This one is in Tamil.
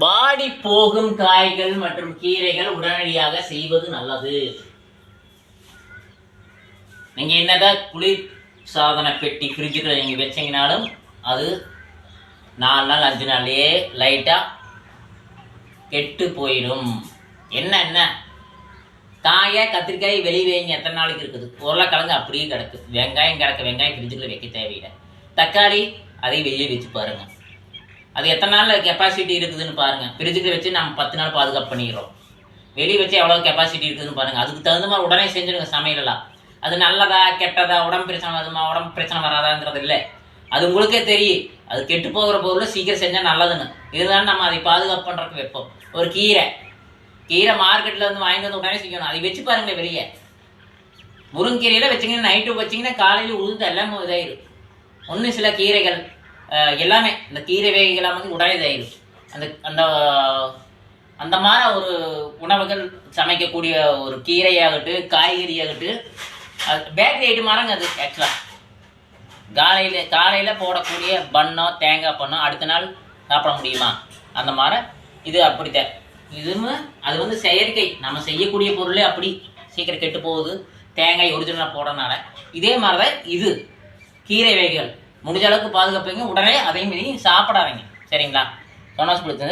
வாடி போகும் காய்கள் மற்றும் கீரைகள் உடனடியாக செய்வது நல்லது. நீங்க என்னதான் குளிர் சாதன பெட்டி ஃப்ரிட்ஜுக்குள்ள நீங்க வச்சீங்கனாலும் அது நாலு நாள் அஞ்சு நாள்லயே லைட்டா கெட்டு போயிடும். என்ன என்ன? காயை கத்திரிக்காய் வெளியே வைங்க. எத்தனை நாளைக்கு இருக்குது? உருளைக்கிழங்கு அப்படியே கிடக்கு. வெங்காயம் கிடக்கு. வெங்காயம் ஃப்ரிட்ஜுக்குள்ள வைக்க தேவையில்லை. தக்காளி அதை வெளியே வச்சு பாருங்க. அது எத்தனை நாள் கெப்பாசிட்டி இருக்குதுன்னு பாருங்கள் ஃப்ரிட்ஜுக்கு வச்சு நம்ம பத்து நாள் பாதுகாப்பு பண்ணிடுறோம் வெளியே வச்சு எவ்வளோ கெப்பாசிட்டி இருக்குதுன்னு பாருங்கள் அதுக்கு தகுந்த மாதிரி உடனே செஞ்சுருங்க சமையலெல்லாம். அது நல்லதா கெட்டதா உடம்பு பிரச்சனை வருமா உடம்பு பிரச்சனை வராதாங்கிறது இல்லை. அது உங்களுக்கே தெரியும். அது கெட்டு போகிற பொருளை சீக்கிரம் செஞ்சால் நல்லதுன்னு. இருந்தாலும் நம்ம அதை பாதுகாப்பு பண்ணுறதுக்கு வைப்போம். ஒரு கீரை. கீரை மார்க்கெட்டில் வந்து வாங்கிட்டு வந்து உடனே செய்யணும். அதை வச்சு பாருங்கள் வெளியே. முருங்கீரையில் வச்சிங்கன்னா நைட்டு வச்சிங்கன்னா காலையில் உளுந்து எல்லாமே இதாயிரும். ஒன்று சில கீரைகள். எல்லாமே இந்த கீரை வகைகள் வந்து உடனே அந்த அந்த அந்த மாதிரி ஒரு உணவுகள் சமைக்கக்கூடிய ஒரு கீரையாகட்டும் காய்கறியாகட்டும் அது பேக்கரி ஐட்டம் மாறங்க அது ஆக்சுவலாக காலையில் காலையில் போடக்கூடிய பன்னோ தேங்காய் பண்ணோ அடுத்த நாள் சாப்பிட முடியுமா? அந்த மாதிரி இது அப்படித்தான். இதுவும் அது வந்து செயற்கை. நம்ம செய்யக்கூடிய பொருளே அப்படி. சீக்கிரம் கெட்டு போகுது. தேங்காய் ஒரிஜினலாக போடுறதுனால. இதே மாதிரி தான் இது. கீரை வகைகள். முடிஞ்ச அளவுக்கு பாதுகாப்புங்க. உடனே அதே மாதிரி சாப்பிடாதீங்க. சரிங்களா? சொன்னாஸ் பிடிச்சிருந்தா